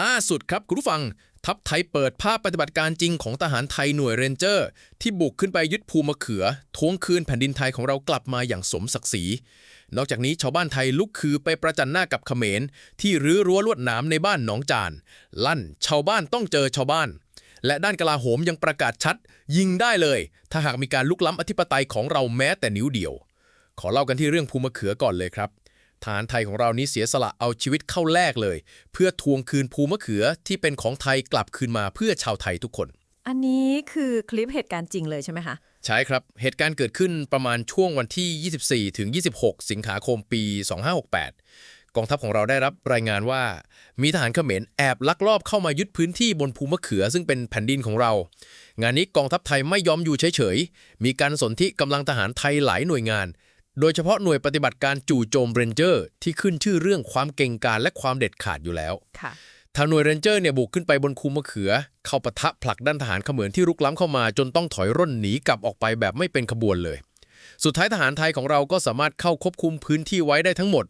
ล่าสุดครับคุณผู้ฟัง ทัพไทยเปิดภาพปฏิบัติการจริงของทหารไทยหน่วยเรนเจอร์ ที่บุกขึ้นไปยึดภูมะเขือทวงคืนแผ่นดินไทยของเรากลับมาอย่างสมศักดิ์ศรี นอกจากนี้ชาวบ้านไทยลุกคือไปประจันหน้ากับเขมร ที่รื้อรั้วลวดหนามในบ้านหนองจาน ลั่น ชาวบ้านต้องเจอชาวบ้าน และด้านกลาโหมยังประกาศชัด ยิงได้เลย ถ้าหากมีการลุกล้ำอธิปไตยของเราแม้แต่นิ้วเดียว ขอเล่ากันที่เรื่องภูมะเขือก่อนเลยครับ ฐานไทยของเรานี้เสียสละเอาชีวิตเข้าแลกเลย เพื่อทวงคืนภูมะเขือที่เป็นของไทยกลับคืนมาเพื่อชาวไทยทุกคน อันนี้คือคลิปเหตุการณ์จริงเลยใช่ไหมคะ ใช่ครับ เหตุการณ์เกิดขึ้นประมาณช่วงวันที่ 24 ถึง 26 สิงหาคมปี 2568 กองทัพของเราได้รับรายงานว่า มีทหารเขมรแอบลักลอบเข้ามายึดพื้นที่บนภูมะเขือ ซึ่งเป็นแผ่นดินของเรา งานนี้กองทัพไทยไม่ยอมอยู่เฉยๆ มีการสนธิกำลังทหารไทยหลายหน่วยงาน โดยเฉพาะหน่วยปฏิบัติการจู่โจมเรนเจอร์ที่ขึ้นชื่อเรื่องความเก่งกาจและความเด็ดขาดอยู่แล้วค่ะทางหน่วยเรนเจอร์เนี่ยบุกขึ้นไปบนคูมะเขือ เข้าปะทะผลักด้านทหารเขมรที่รุกล้ำเข้ามา จนต้องถอยร่นหนีกลับออกไปแบบไม่เป็นขบวนเลย สุดท้ายทหารไทยของเราก็สามารถเข้าควบคุมพื้นที่ไว้ได้ทั้งหมด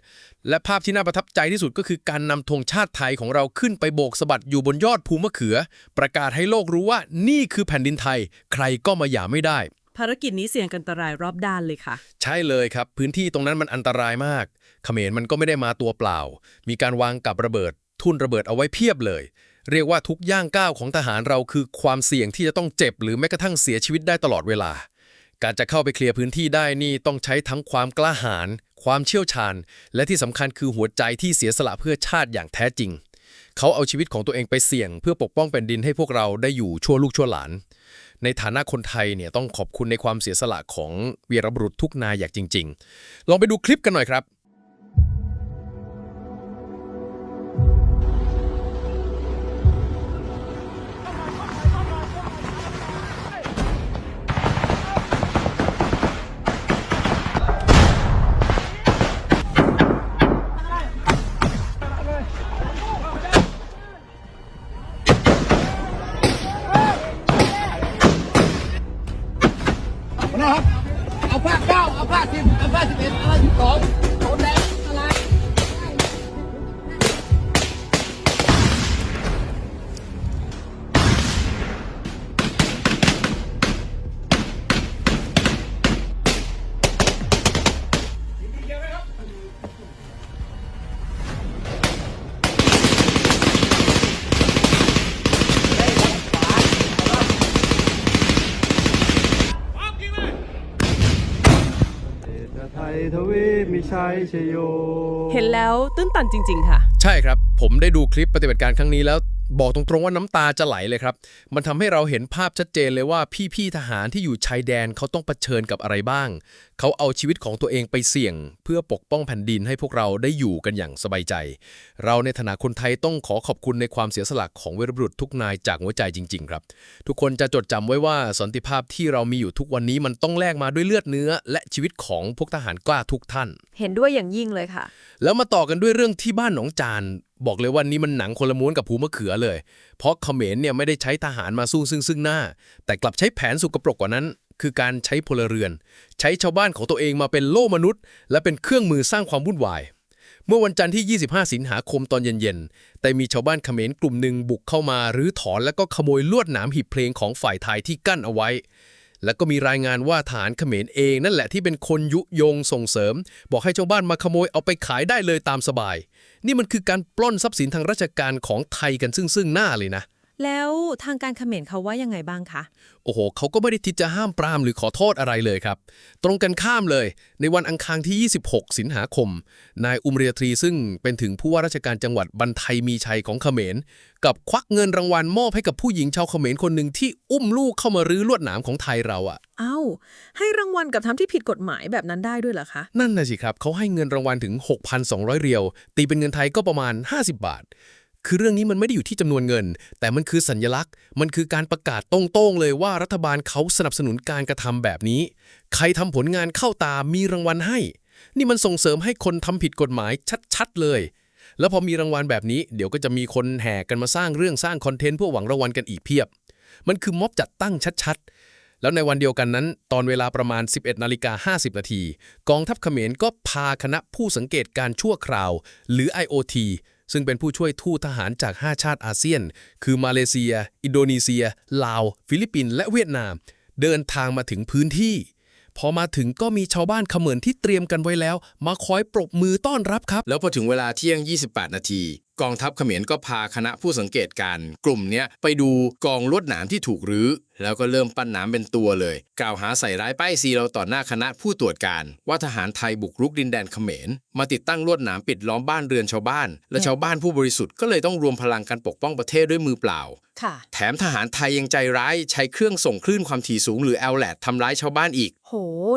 และภาพที่น่าประทับใจที่สุดก็คือการนำธงชาติไทยของเราขึ้นไปโบกสะบัดอยู่บนยอดภูมะเขือ ประกาศให้โลกรู้ว่านี่คือแผ่นดินไทย ใครก็มาหย่าไม่ได้ ภารกิจนี้เสี่ยงอันตรายรอบด้านเลยค่ะ ใช่เลยครับ พื้นที่ตรงนั้นมันอันตรายมากเขมรมันก็ไม่ได้มาตัวเปล่า มีการวางกับระเบิด ทุ่นระเบิดเอาไว้เพียบเลย เรียกว่าทุกย่างก้าวของทหารเราคือความเสี่ยงที่จะต้องเจ็บ หรือแม้กระทั่งเสียชีวิตได้ตลอดเวลา การจะเข้าไปเคลียร์พื้นที่ได้นี่ต้องใช้ทั้งความกล้าหาญความเชี่ยวชาญ และที่สำคัญคือหัวใจที่เสียสละเพื่อชาติอย่างแท้จริง เขาเอาชีวิตของตัวเองไปเสี่ยง เพื่อปกป้องแผ่นดินให้พวกเราได้อยู่ชั่วลูกชั่วหลาน ในฐานะคนไทยเนี่ยต้องขอบคุณในความเสียสละของวีรบุรุษทุกนายอย่างจริง ๆ ลองไปดูคลิปกันหน่อยครับนะครับ ชัยชโย เห็นแล้วตื้นตันจริง ๆ ค่ะ ใช่ครับ ผมได้ดูคลิปปฏิบัติการครั้งนี้แล้ว บอกตรงๆว่าน้ำตาจะไหลเลยครับ มันทำให้เราเห็นภาพชัดเจนเลยว่าพี่ๆทหารที่อยู่ชายแดนเขาต้องเผชิญกับอะไรบ้าง เขาเอาชีวิตของตัวเองไปเสี่ยง เพื่อปกป้องแผ่นดินให้พวกเราได้อยู่กันอย่างสบายใจ เราในฐานะคนไทยต้องขอขอบคุณในความเสียสละของวีรบุรุษทุกนายจากหัวใจจริง ๆ ครับ ทุกคนจะจดจำไว้ว่าสันติภาพที่เรามีอยู่ทุกวันนี้มันต้องแลกมาด้วยเลือดเนื้อ และชีวิตของพวกทหารกล้าทุกท่าน เห็นด้วยอย่างยิ่งเลยค่ะ แล้วมาต่อกันด้วยเรื่องที่บ้านหนองจาน บอกเลยว่านี่มันหนังคนละม้วนกับภูมะเขือเลย เพราะเขมรเนี่ยไม่ได้ใช้ทหารมาสู้ซึ่งซึ่งหน้า แต่กลับใช้แผนสุกปรกกว่านั้น คือการใช้พลเรือน ใช้ชาวบ้านของตัวเองมาเป็นโล่มนุษย์ และเป็นเครื่องมือสร้างความวุ่นวาย เมื่อวันจันทร์ที่ 25 สิงหาคมตอนเย็นๆ แต่มีชาวบ้านเขมรกลุ่มหนึ่งบุกเข้ามารื้อถอนแล้วก็ขโมยลวดหนามหีบเพลงของฝ่ายไทยที่กั้นเอาไว้ แล้วก็มีรายงานว่าฐานเขมรเองนั่นแหละที่เป็นคนยุยงส่งเสริม บอกให้ชาวบ้านมาขโมยเอาไปขายได้เลยตามสบาย นี่มันคือการปล้นทรัพย์สินทางราชการของไทยกันซึ่งซึ่งหน้าเลยนะ แล้วทางการเขมรเขาว่ายังไงบ้างคะ โอ้โห เขาก็ไม่ได้ทิดจะห้ามปรามหรือขอโทษอะไรเลยครับ ตรงกันข้ามเลย ในวันอังคารที่ 26 สิงหาคม นายอุมเรียตรีซึ่งเป็นถึงผู้ว่าราชการจังหวัดบันไทยมีชัยของเขมร กับควักเงินรางวัลมอบให้กับผู้หญิงชาวเขมรคนหนึ่งที่อุ้มลูกเข้ามารื้อลวดหนามของไทยเราอะเอ้า ให้รางวัลกับทำที่ผิดกฎหมายแบบนั้นได้ด้วยเหรอคะ นั่นน่ะสิครับ เขาให้เงินรางวัลถึง 6,200 เรียว ตีเป็นเงินไทยก็ประมาณ 50 บาท คือเรื่องนี้มันไม่ได้อยู่ที่จำนวนเงิน แต่มันคือสัญลักษณ์ มันคือการประกาศตรงๆเลยว่ารัฐบาลเขาสนับสนุนการกระทำแบบนี้ ใครทำผลงานเข้าตามีรางวัลให้ นี่มันส่งเสริมให้คนทำผิดกฎหมายชัดๆเลย แล้วพอมีรางวัลแบบนี้ เดี๋ยวก็จะมีคนแห่กันมาสร้างเรื่องสร้างคอนเทนต์เพื่อหวังรางวัลกันอีกเพียบ มันคือม็อบจัดตั้งชัดๆ แล้วในวันเดียวกันนั้น ตอนเวลาประมาณ 11นาฬิกา50นาทีกองทัพเขมรก็พาคณะผู้สังเกตการชั่วคราว หรือ IOT ซึ่งเป็นผู้ช่วยทูตทหารจาก 5 ชาติอาเซียน คือมาเลเซีย อินโดนีเซีย ลาว ฟิลิปปินส์และเวียดนาม เดินทางมาถึงพื้นที่ พอมาถึงก็มีชาวบ้านเขมรที่เตรียมกันไว้แล้ว มาคอยปรบมือต้อนรับครับ แล้วพอถึงเวลาเที่ยง 28 นาที กองทัพเขมรก็พาคณะผู้สังเกตการณ์กลุ่มเนี้ยไปดูกองลวดหนามที่ถูกรื้อ แล้วก็เริ่มปั้นหนามเป็นตัวเลย กล่าวหาใส่ร้ายป้ายซีเราต่อหน้าคณะผู้ตรวจการ ว่าทหารไทยบุกรุกดินแดนเขมร มาติดตั้งลวดหนามปิดล้อมบ้านเรือนชาวบ้าน และชาวบ้านผู้บริสุทธิ์ก็เลยต้องรวมพลังกันปกป้องประเทศด้วยมือเปล่าค่ะแถมทหารไทยยังใจร้ายใช้เครื่องส่งคลื่นความถี่สูงหรือ l อ d ทำร้ายชาวบ้านอีก โห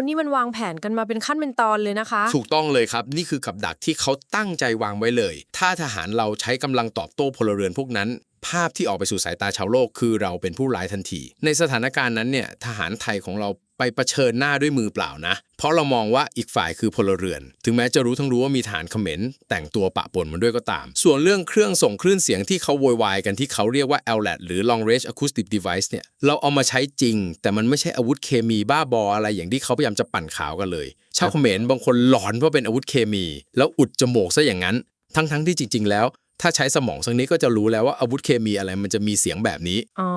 นี่มันวางแผนกันมาเป็นขั้นเป็นตอนเลยนะคะ ถูกต้องเลยครับ นี่คือกับดักที่เขาตั้งใจวางไว้เลย ถ้าทหารเราใช้กำลังตอบโต้พลเรือนพวกนั้น ภาพที่ออกไปสู่สายตาชาวโลกคือเราเป็นผู้ร้ายทันที ในสถานการณ์นั้นเนี่ยทหารไทยของเราไปเผชิญหน้าด้วยมือเปล่านะ เพราะเรามองว่าอีกฝ่ายคือพลเรือน ถึงแม้จะรู้ทั้งรู้ว่ามีฐานเขมรแต่งตัวปะปนมันด้วยก็ตาม ส่วนเรื่องเครื่องส่งคลื่นเสียงที่เขาโวยวายกันที่เขาเรียกว่า LLAD หรือ Long Range Acoustic Device เนี่ย เราเอามาใช้จริง แต่มันไม่ใช่อาวุธเคมีบ้าบออะไรอย่างที่เขาพยายามจะปั่นข่าวกันเลย ชาวเขมรบางคนหลอนว่าเป็นอาวุธเคมี แล้วอุดจมูกซะอย่างนั้น ทั้งๆที่จริง ๆ แล้ว ถ้าใช้สมองสักนิดก็จะรู้แล้วว่าอาวุธเคมีอะไรมันจะมีเสียงแบบนี้อ๋อ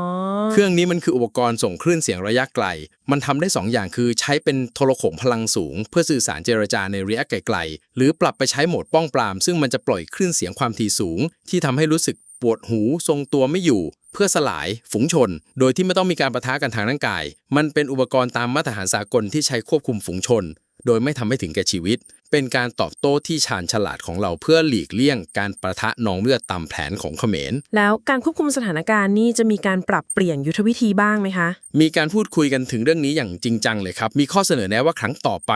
เครื่องนี้มันคืออุปกรณ์ส่งคลื่นเสียงระยะไกล มันทำได้ 2 อย่างคือใช้เป็นโทรโข่งพลังสูง เพื่อสื่อสารเจรจาในระยะไกลๆ หรือปรับไปใช้โหมดป้องปราม ซึ่งมันจะปล่อยคลื่นเสียงความถี่สูง ที่ทำให้รู้สึกปวดหูทรงตัวไม่อยู่ เพื่อสลายฝูงชน โดยที่ไม่ต้องมีการประทะกันทางร่างกาย มันเป็นอุปกรณ์ตามมาตรฐานสากลที่ใช้ควบคุมฝูงชน โดยไม่ทำให้ถึงแก่ชีวิต เป็นการตอบโต้ที่ชาญฉลาดของเราเพื่อหลีกเลี่ยง การประทะนองเลือดตามแผนของเขมร แล้วการควบคุมสถานการณ์นี่จะมีการปรับเปลี่ยนยุทธวิธีบ้างไหมคะ มีการพูดคุยกันถึงเรื่องนี้อย่างจริงจังเลยครับ มีข้อเสนอแนะว่าครั้งต่อไป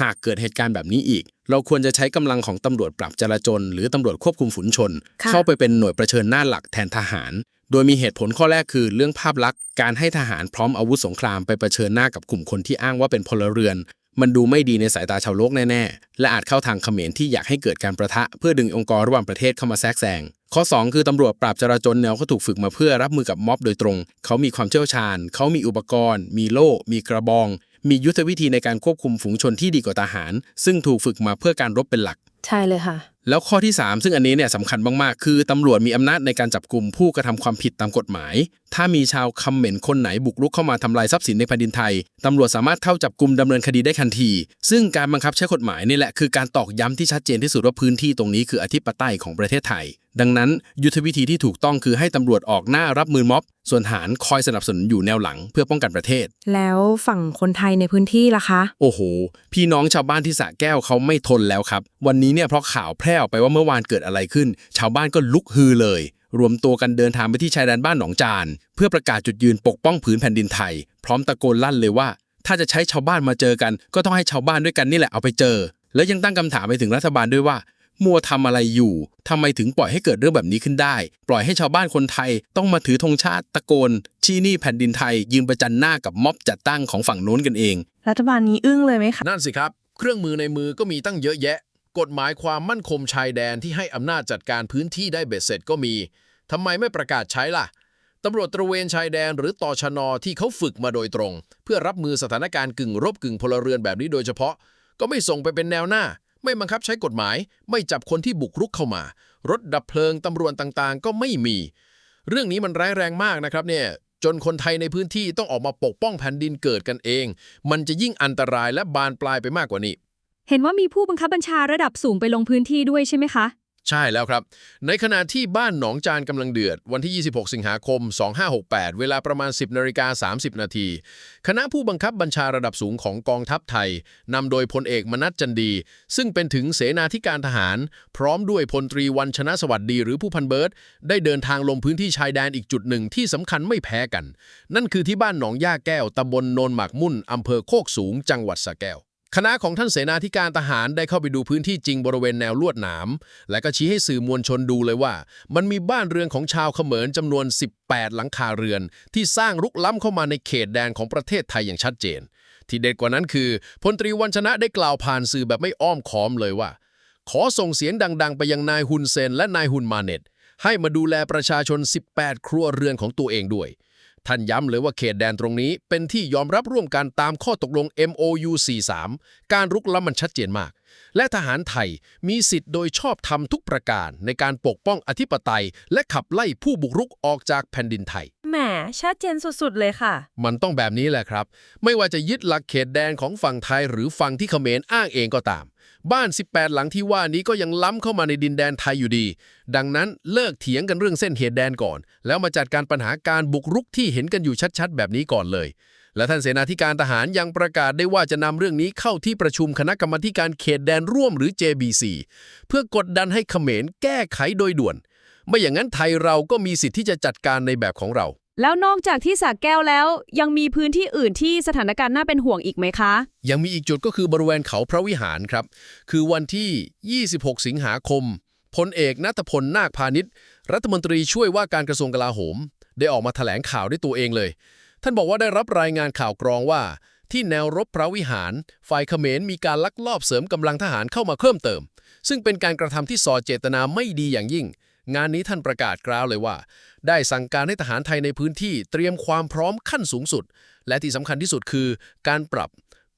หากเกิดเหตุการณ์แบบนี้อีก เราควรจะใช้กำลังของตำรวจปรับจราจรหรือตำรวจควบคุมฝูงชนค่ะเข้าไปเป็นหน่วยประเชิญหน้าหลักแทนทหาร โดยมีเหตุผลข้อแรกคือ เรื่องภาพลักษณ์ การให้ทหารพร้อมอาวุธสงครามไปประเชิญหน้ากับกลุ่มคนที่อ้างว่าเป็นพลเรือน มันดูไม่ดีในสายตาชาวโลกแน่ๆ และอาจเข้าทางเขมรที่อยากให้เกิดการประทะ เพื่อดึงองค์กรระหว่างประเทศเข้ามาแทรกแซงข้อ 2 คือตำรวจปราบจราจรแนวเขาถูกฝึกมาเพื่อรับมือกับม็อบโดยตรง เขามีความเชี่ยวชาญ เขามีอุปกรณ์ มีโล่ มีกระบอง มียุทธวิธีในการควบคุมฝูงชนที่ดีกว่าทหาร ซึ่งถูกฝึกมาเพื่อการรบเป็นหลัก ใช่เลยค่ะ แล้วข้อที่ 3 ซึ่งอันนี้เนี่ยสำคัญมาก ๆ คือตำรวจมีอำนาจในการจับกลุ่มผู้กระทำความผิดตามกฎหมาย ถ้ามีชาวคำเหม็นคนไหนบุกรุกเข้ามาทำลายทรัพย์สินในแผ่นดินไทยตำรวจสามารถเข้าจับกลุ่มดำเนินคดีได้ทันที ซึ่งการบังคับใช้กฎหมายนี่แหละคือการตอกย้ำที่ชัดเจนที่สุดว่าพื้นที่ตรงนี้คืออธิปไตยของประเทศไทย ดังนั้นยุทธวิธีที่ถูกต้องคือให้ตำรวจออกหน้ารับมือม็อบ ส่วนทหารคอยสนับสนุนอยู่แนวหลังเพื่อป้องกันประเทศ แล้วฝั่งคนไทยในพื้นที่ล่ะคะ โอ้โห พี่น้องชาวบ้านที่สระแก้วเขาไม่ทนแล้วครับ วันนี้เนี่ยเพราะข่าวแพร่ออกไปว่าเมื่อวานเกิดอะไรขึ้น ชาวบ้านก็ลุกฮือเลย รวมตัวกันเดินทางไปที่ชายแดนบ้านหนองจาน เพื่อประกาศจุดยืนปกป้องผืนแผ่นดินไทย พร้อมตะโกนลั่นเลยว่า ถ้าจะใช้ชาวบ้านมาเจอกัน ก็ต้องให้ชาวบ้านด้วยกันนี่แหละเอาไปเจอ แล้วยังตั้งคำถามไปถึงรัฐบาลด้วยว่า มัวทำอะไรอยู่ทำไมถึงปล่อยให้เกิดเรื่องแบบนี้ขึ้นได้ ปล่อยให้ชาวบ้านคนไทยต้องมาถือธงชาติตะโกน ชี้นี่แผ่นดินไทย ยืนประจันหน้ากับม็อบจัดตั้งของฝั่งโน้นกันเอง รัฐบาลนี้อึ้งเลยไหมคะนั่นสิครับ เครื่องมือในมือก็มีตั้งเยอะแยะ กฎหมายความมั่นคงชายแดนที่ให้อำนาจจัดการพื้นที่ได้เบ็ดเสร็จก็มีทำไมไม่ประกาศใช้ล่ะตำรวจตระเวนชายแดนหรือตอชนที่เขาฝึกมาโดยตรง เพื่อรับมือสถานการณ์กึ่งรบกึ่งพลเรือนแบบนี้โดยเฉพาะ ก็ไม่ส่งไปเป็นแนวหน้า ไม่บังคับใช้กฎหมาย ไม่จับคนที่บุกรุกเข้ามา รถดับเพลิงตำรวจต่างๆ ก็ไม่มี เรื่องนี้มันร้ายแรงมากนะครับเนี่ยจนคนไทยในพื้นที่ต้องออกมาปกป้องแผ่นดินเกิดกันเอง มันจะยิ่งอันตรายและบานปลายไปมากกว่านี้ เห็นว่ามีผู้บังคับบัญชาระดับสูงไปลงพื้นที่ด้วยใช่ไหมคะ ใช่แล้วครับ ในขณะที่บ้านหนองจานกำลังเดือด วันที่ 26 สิงหาคม 2568 เวลาประมาณ 10นาฬิกา30 นาที คณะผู้บังคับบัญชาระดับสูงของกองทัพไทยนำโดยพลเอกมนัสจันดี ซึ่งเป็นถึงเสนาธิการทหาร พร้อมด้วยพลตรีวันชนะสวัสดีหรือผู้พันเบิร์ตได้เดินทางลงพื้นที่ชายแดนอีกจุดหนึ่งที่สำคัญไม่แพ้กัน นั่นคือที่บ้านหนองย่าแก้วตำบลโนนหมากมุ่นอำเภอโคกสูง จังหวัดสระแก้ว คณะของท่านเสนาธิการทหารได้เข้าไปดูพื้นที่จริงบริเวณแนวลวดหนาม และก็ชี้ให้สื่อมวลชนดูเลยว่า มันมีบ้านเรือนของชาวเขมรจำนวน 18 หลังคาเรือน ที่สร้างรุกล้ำเข้ามาในเขตแดนของประเทศไทยอย่างชัดเจน ที่เด็ดกว่านั้นคือพลตรีวันชนะได้กล่าวผ่านสื่อแบบไม่อ้อมค้อมเลยว่า ขอส่งเสียงดัง ๆ ไปยังนายฮุนเซนและนายฮุนมาเน็ตให้มาดูแลประชาชน 18 ครัวเรือนของตัวเองด้วย ท่านย้ำเลยว่าเขตแดนตรงนี้เป็นที่ยอมรับร่วมกันตามข้อตกลง MOU 43 การรุกล้ำมันชัดเจนมาก และทหารไทยมีสิทธิ์โดยชอบธรรมทุกประการในการปกป้องอธิปไตย และขับไล่ผู้บุกรุกออกจากแผ่นดินไทย แหม ชัดเจนสุดๆเลยค่ะ มันต้องแบบนี้แหละครับ ไม่ว่าจะยึดหลักเขตแดนของฝั่งไทยหรือฝั่งที่เขมรอ้างเองก็ตาม บ้าน 18 หลังที่ว่านี้ก็ยังล้ำเข้ามาในดินแดนไทยอยู่ดี ดังนั้นเลิกเถียงกันเรื่องเส้นเขตแดนก่อน แล้วมาจัดการปัญหาการบุกรุกที่เห็นกันอยู่ชัดๆ แบบนี้ก่อนเลย และท่านเสนาธิการทหารยังประกาศได้ว่าจะนำเรื่องนี้เข้าที่ประชุมคณะกรรมาการเขตแดนร่วมหรือ JBC เพื่อกดดันให้เขมรแก้ไขโดยด่วน ไม่อย่างนั้นไทยเราก็มีสิทธิ์ที่จะจัดการในแบบของเรา แล้วนอกจากที่สระแก้วแล้ว ยังมีพื้นที่อื่นที่สถานการณ์น่าเป็นห่วงอีกไหมคะ ยังมีอีกจุดก็คือบริเวณเขาพระวิหารครับ คือวันที่ 26 สิงหาคมพลเอกนัทพลนาคพาณิชย์ รัฐมนตรีช่วยว่าการกระทรวงกลาโหม ได้ออกมาแถลงข่าวด้วยตัวเองเลย ท่านบอกว่าได้รับรายงานข่าวกรองว่า ที่แนวรบพระวิหาร ฝ่ายเขมรมีการลักลอบเสริมกำลังทหารเข้ามาเพิ่มเติม ซึ่งเป็นการกระทำที่ส่อเจตนาไม่ดีอย่างยิ่ง งานนี้ท่านประกาศกล่าวเลยว่า ได้สั่งการให้ทหารไทยในพื้นที่เตรียมความพร้อมขั้นสูงสุด และที่สำคัญที่สุดคือ การปรับ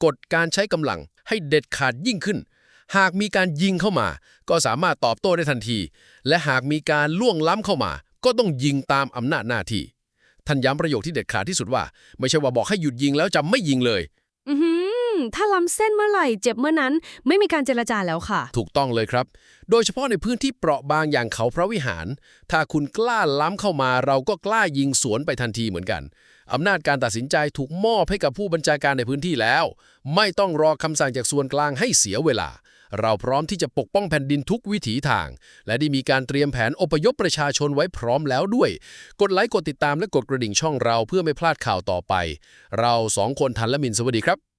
กฎการใช้กำลังให้เด็ดขาดยิ่งขึ้น หากมีการยิงเข้ามา ก็สามารถตอบโต้ได้ทันที และหากมีการล่วงล้ำเข้ามา ก็ต้องยิงตามอำนาจหน้าที่ท่านย้ำประโยคที่เด็ดขาดที่สุดว่า ไม่ใช่ว่าบอกให้หยุดยิงแล้วจะไม่ยิงเลย อือหือ ถ้าล้ำเส้นเมื่อไหร่เจ็บเมื่อนั้น ไม่มีการเจรจาแล้วค่ะ ถูกต้องเลยครับ โดยเฉพาะในพื้นที่เปราะบางอย่างเขาพระวิหาร ถ้าคุณกล้าล้ำเข้ามาเราก็กล้ายิงสวนไปทันทีเหมือนกันอำนาจการตัดสินใจถูกมอบให้กับผู้บัญชาการในพื้นที่แล้ว ไม่ต้องรอคำสั่งจากส่วนกลางให้เสียเวลา เราพร้อมที่จะปกป้องแผ่นดินทุกวิถีทาง และได้มีการเตรียมแผนอพยพประชาชนไว้พร้อมแล้วด้วย กดไลค์กดติดตามและกดกระดิ่งช่องเราเพื่อไม่พลาดข่าวต่อไป เราสองคนทันและมินสวัสดีครับ